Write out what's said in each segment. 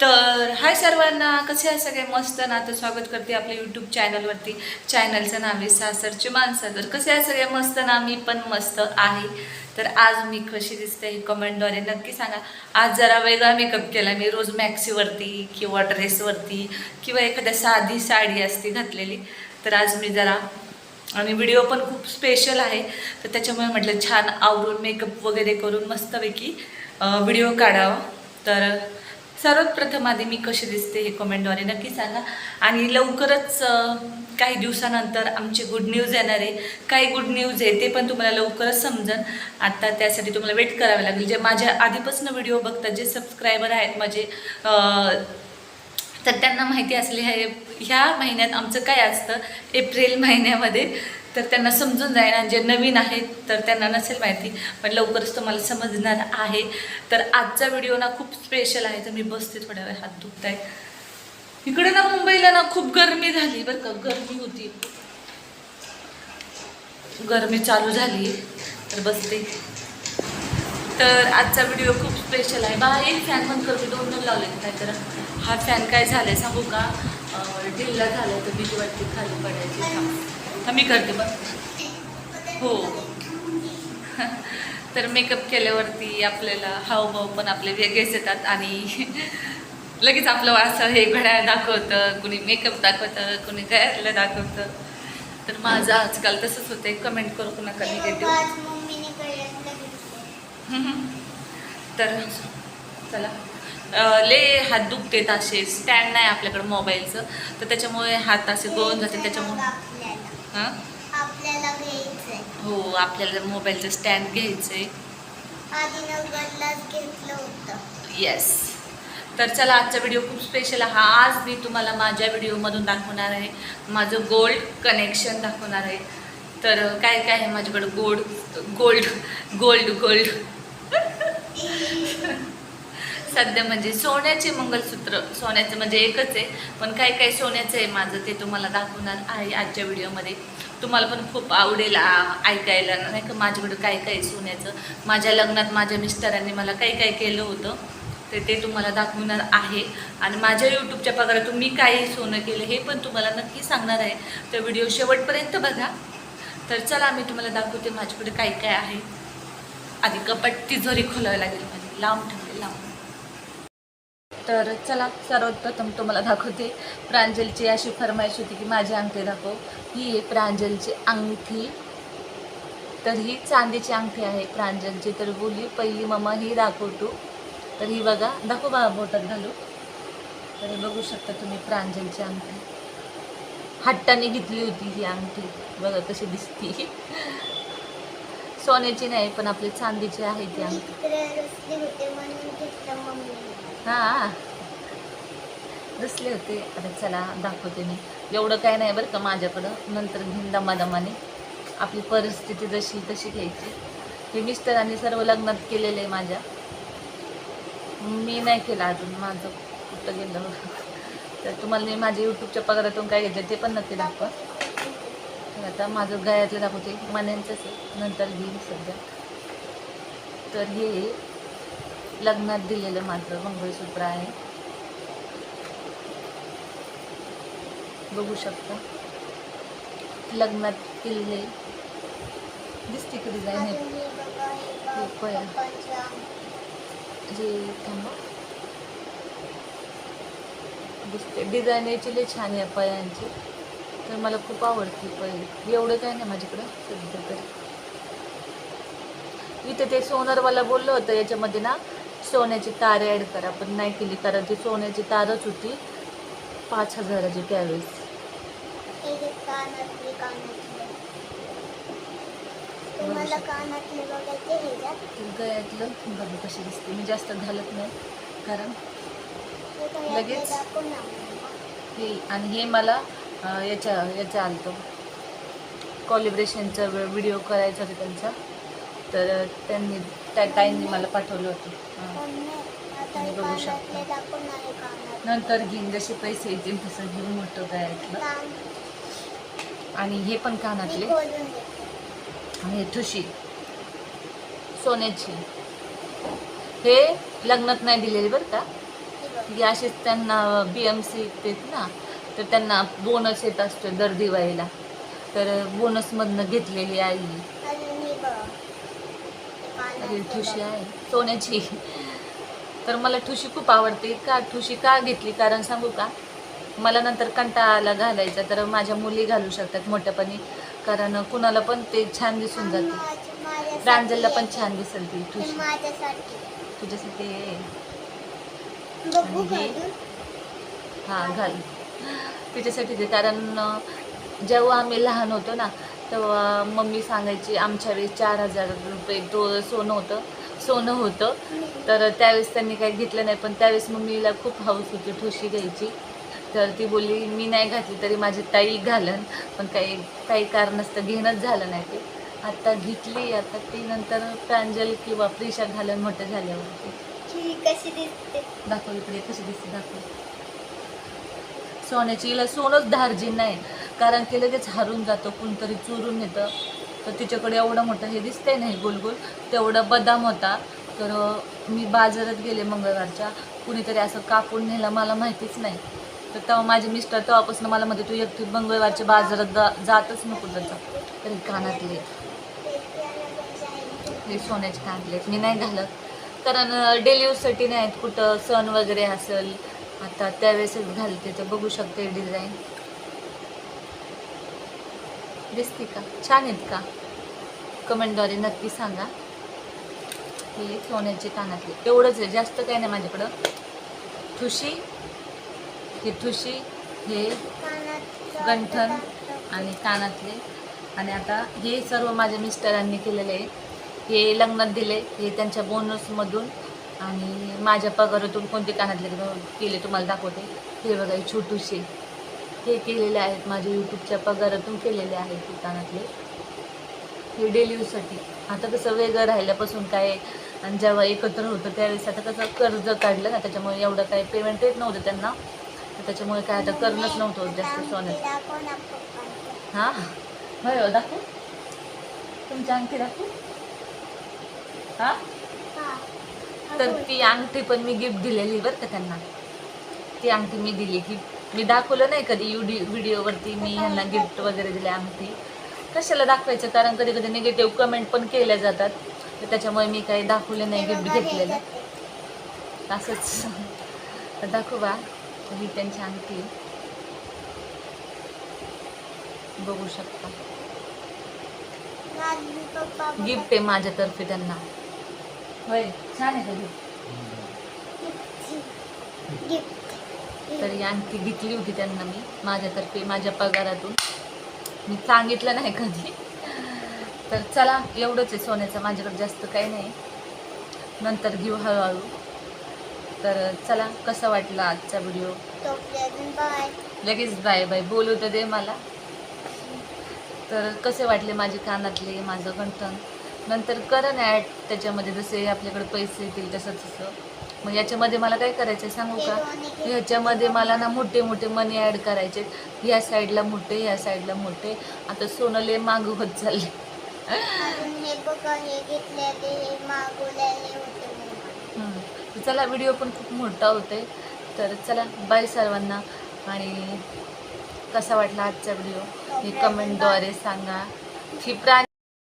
तर हाय सर्वांना कसे आहे सगळे? मस्त ना? तर स्वागत करते आपल्या यूट्यूब चॅनलवरती चॅनलचं नाव आहे सासरची माणसं तर कसे आहे सगळे? मस्त ना? मी पण मस्त आहे. तर आज मी कशी दिसते हे कमेंटद्वारे नक्की सांगा. आज जरा वेगळा मेकअप केला मी. रोज मॅक्सीवरती किंवा ड्रेसवरती किंवा एखाद्या साधी साडी असती घातलेली. तर आज मी जरा आणि व्हिडिओ पण खूप स्पेशल आहे. तर त्याच्यामुळे म्हटलं छान आवरून मेकअप वगैरे करून मस्तपैकी व्हिडिओ काढावा. तर सर्वात प्रथम आधी मी कशी दिसते हे कमेंटद्वारे नक्की सांगा. आणि लवकरच काही दिवसानंतर आमचे गुड न्यूज येणार आहे. काही गुड न्यूज आहे ते पण तुम्हाला लवकरच समजन. आता त्यासाठी तुम्हाला वेट करावे लागेल. जे माझ्या आधीपासून व्हिडिओ बघतात जे सबस्क्रायबर आहेत माझे तर त्यांना माहिती असले हे ह्या महिन्यात आमचं काय असतं? एप्रिल महिन्यामध्ये तर त्यांना समजून जाईल आणि जे नवीन आहेत तर त्यांना नसेल माहिती पण लवकरच तुम्हाला समजणार आहे. तर आजचा व्हिडिओ ना खूप स्पेशल आहे. तर मी बसते थोड्या वेळ हात दुखत आहे इकडे ना मुंबईला ना खूप गरमी झाली बरं का. गरमी होती. गरमी चालू झाली. तर बसते. तर आजचा व्हिडिओ खूप स्पेशल आहे. बा एक फॅन बंद करतो. दोन दोन लावले काय तर. हा फॅन काय झालाय सांगू का? ढिल्ला झाला तर भीती वाटते खाली पडायची. हा मी करते बघ. हो. तर मेकअप केल्यावरती आपल्याला हावभाव पण आपले वेगळेच येतात आणि लगेच आपलं असं हे घड्याळ दाखवतं कुणी मेकअप दाखवतं कुणी गळ्यातलं दाखवतं. तर माझं आजकाल तसंच होतं कमेंट करू नका निगेटिव्ह. तर चला. ले हात दुखतेत असे. स्टँड नाही आपल्याकडे मोबाईलचं. तर त्याच्यामुळे हात असे गळून जाते त्याच्यामुळे हां? आपल्याला घ्यायचंय. हो आपल्याला मोबाईलचं स्टँड घ्यायचं आहे आधी नगरलाच घेतलं होतं. येस तर चला आजचा व्हिडिओ खूप स्पेशल हा आज मी तुम्हाला माझ्या व्हिडिओमधून दाखवणार आहे. माझं गोल्ड कनेक्शन दाखवणार आहे. तर काय काय आहे माझ्याकडं? गोल्ड गोल्ड गोल्ड गोल्ड सध्या म्हणजे सोन्याचे मंगलसूत्र सोन्याचं म्हणजे एकच आहे. पण काय काय सोन्याचं आहे माझं ते तुम्हाला दाखवणार आहे आजच्या व्हिडिओमध्ये. तुम्हाला पण खूप आवडेल ऐकायला. नाही का माझ्याकडं काय काय आहे सोन्याचं? माझ्या लग्नात माझ्या मिस्टरांनी मला काय काय केलं होतं तर ते तुम्हाला दाखवणार आहे. आणि माझ्या यूट्यूबच्या पगारातून मी काय सोनं केलं हे पण तुम्हाला नक्की सांगणार आहे. तर व्हिडिओ शेवटपर्यंत बघा. तर चला मी तुम्हाला दाखवते माझ्याकडे काय काय आहे. आधी कपाट तिजोरी खोलावी लागेल माझी. लांब ठेवले लांब. तर चला सर्वप्रथम तुम्हाला दाखवते प्रांजलची अशी फरमाईश होती की माझी अंगठी दाखव. ही आहे प्रांजलची अंगठी. तर ही चांदीची अंगठी आहे प्रांजलची. तर बोली पहिली मम्मा ही दाखव तू तर ही बघा दाखव बघा बोटात घालू तर हे बघू शकता तुम्ही प्रांजलची अंगठी. हट्टाने घेतली होती ही अंगठी. बघा कशी दिसती. सोन्याची नाही पण आपली चांदीची आहे ती अंगठी. हां. रचले होते. आता दिसले होते अरे चला दाखवते मी. एवढं काय नाही बरं का माझ्याकडं. नंतर घेईन दमादमाने आपली परिस्थिती जशी तशी घ्यायची. हे मिस्टरांनी सर्व लग्नात केलेलं आहे माझ्या. मी नाही केलं अजून. माझं कुठं गेलं? तर तुम्हाला मी माझ्या यूट्यूबच्या पगारातून काय घेतलं ते पण नक्की दाखवा. तर आता माझं गळ्यातलं दाखवते. मण्यांचंच आहे. नंतर घेईन सध्या. तर हे लग्नात दिलेलं माझं मंगळसूत्र आहे. बघू शकता. लग्नात किल्ले दिसते की डिझाईन आहे. पया. जे दिसते. डिझाईन याची लई छान आहे पयांची. तर मला खूप आवडते पै. एवढं काय नाही माझ्याकडं सध्या तरी. इथे ते सोनारवाला बोललं होतं याच्यामध्ये ना सोन्याची तार ॲड करा. पण नाही केली कारण ती सोन्याची तारच होती पाच हजाराची त्यावेळेस. गळ्यातलं? बघू कशी दिसते. मी जास्त घालत नाही. कारण लगेच? हे आणि हे मला याच्या याच्या आलतं. कॉलिब्रेशनचा व्हिडिओ करायचा होता त्यांचा. तर त्यांनी त्या ताईंनी मला पाठवलं होतं. बघू शकता. नंतर घेईन जसे पैसे येतील तसं घेऊन मोठं गळ्यातलं. आणि हे पण कानातले. हे ठुशी. सोन्याची. हे लग्नात नाही दिलेली बरं का? हे की असेच त्यांना बी एम सी देत ना तर त्यांना बोनस येत असतो दर दिवाळीला. तर बोनसमधनं घेतलेली आई. अरे ठुशी आहे. सोन्याची. तर मला ठुशी खूप आवडते. का ठुशी का घेतली? कारण सांगू का? मला नंतर कंटाळा घालायचा तर माझ्या मुली घालू शकतात मोठ्यापणी. कारण कुणाला पण ते छान दिसून जाते. प्रांजलला पण. छान दिसेल ती ठुशी. तुझ्यासाठी हे? घाल. तिच्यासाठी ते कारण जेव्हा आम्ही लहान होतो ना तेव्हा मम्मी सांगायची आमच्या वेळेस चार हजार रुपये तो सोनं होतं. सोनं होतं. तर त्यावेळेस त्यांनी काही घेतलं नाही पण त्यावेळेस मम्मीला खूप हाऊस होती ठुशी घ्यायची. तर ती बोलली मी नाही घातली तरी माझी ताई घालन. पण काही काही कारणास्तव घेणंच झालं नाही ते. आता घेतली आता ती नंतर प्रांजल किंवा प्रिशा घालन मोठं झाल्यावरती. कशी दिसते? दाखव इकडे कशी दिसते दाखव. सोन्याची हिला सोनंच धार्जिन नाही. कारण की लगेच हरून जातं कोणतरी चोरून येतं तर तिच्याकडे एवढं मोठं हे दिसतंय नाही गोल गोल तेवढं बदाम होता. तर मी बाजारात गेले मंगळवारच्या. कुणीतरी असं कापून नेलं मला माहितीच नाही. तर तेव्हा माझे मिस्टर तेव्हापासून मला म्हणते तू एकटी मंगळवारच्या बाजारात जा जातच नको त्याचं तरी कानातले हे सोन्याचे कानातले मी नाही घालत. कारण डेली यूजसाठी नाही आहेत कुठं सण वगैरे असेल आता त्यावेळेसच घालते. तर बघू शकते डिझाईन. दिसते का? छान आहेत का? कमेंटद्वारे नक्की सांगा. हे सोन्याचे कानातले. एवढंच आहे जास्त काही नाही माझ्याकडं. ठुशी हे ठुशी हे गंठन आणि कानातले. आणि आता हे सर्व माझ्या मिस्टरांनी केलेले आहे. हे लग्नात दिले हे त्यांच्या बोनसमधून आणि माझ्या पगारातून कोणते कानातले केले तुम्हाला दाखवते. हे बघा हे छोटूशे. हे केलेले आहेत माझ्या यूट्यूबच्या पगारातून केलेले आहेत दुकानातले. कानातले हे डेली यूजसाठी आता कसं वेगळं राहिल्यापासून काय आणि जेव्हा एकत्र होतं त्यावेळेस आता कसं कर्ज काढलं ना त्याच्यामुळे एवढं काही पेमेंट येत नव्हतं त्यांना. त्याच्यामुळे काय आता करणंच नव्हतं जास्त सोन्याचं. हां? होय हो दाखवू. तुमची अंगठी दाखवू. हां? तर ती अंगठी पण मी गिफ्ट दिलेली बरं का त्यांना. ती अंगठी मी दिली. की मी दाखवलं नाही कधी युडी व्हिडिओवरती मी ह्यांना गिफ्ट वगैरे दिले अंगठी कशाला दाखवायचं? कारण कधी कधी निगेटिव्ह कमेंट पण केल्या जातात. तर त्याच्यामुळे मी काही दाखवले नाही गिफ्ट घेतलेलं. असंच. दाखवू. बा ही त्यांची अंगठी. बघू शकता. गिफ्ट आहे माझ्यातर्फे त्यांना. होय छान आहे का गिफ्ट तर ही घेतली होती त्यांना मी माझ्यातर्फे माझ्या पगारातून. मी सांगितलं नाही कधी. तर चला एवढंच आहे सोन्याचं. माझ्याकडे जास्त काही नाही. नंतर घेऊ हळूहळू. तर चला कसा वाटला आजचा व्हिडिओ? लगेच बाय बाय. बोलू तर दे मला. तर कसे वाटले माझे कानातले माझं कंठन नंतर करा ना ॲड त्याच्यामध्ये जसे आपल्याकडे पैसे येतील तसं तसं. मग याच्यामध्ये मला काय करायचं आहे सांगू का? ह्याच्यामध्ये मला ना मोठे मोठे मनी ॲड करायचे ह्या साईडला मोठे ह्या साईडला मोठे. आता सोनले मागं होत चालले चला व्हिडिओ पण खूप मोठा होते तर चला बाय सर्वांना. आणि कसा वाटला आजचा व्हिडिओ हे कमेंटद्वारे सांगा. ही प्राणी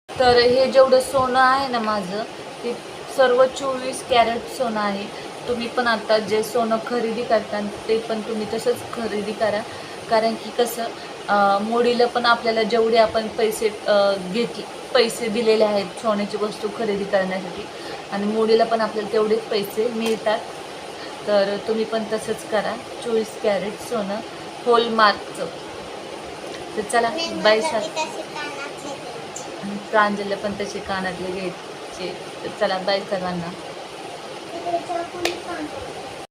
तर हे जेवढं सोनं आहे ना माझं ते सर्व चोवीस कॅरेट सोनं आहे. तुम्ही पण आता जे सोनं खरेदी करता ते पण तुम्ही तसंच खरेदी करा. कारण की कसं मोडीला पण आपल्याला जेवढे आपण पैसे घेतले पैसे दिलेले आहेत सोन्याची वस्तू खरेदी करण्यासाठी आणि मोडीला पण आपल्याला तेवढेच पैसे मिळतात. तर तुम्ही पण तसंच करा चोवीस कॅरेट सोनं होलमार्कचं तर चला बाय घ्यायचे. प्रांजलला पण तसे कानातले घ्यायचे. चला बाय सर्वांना.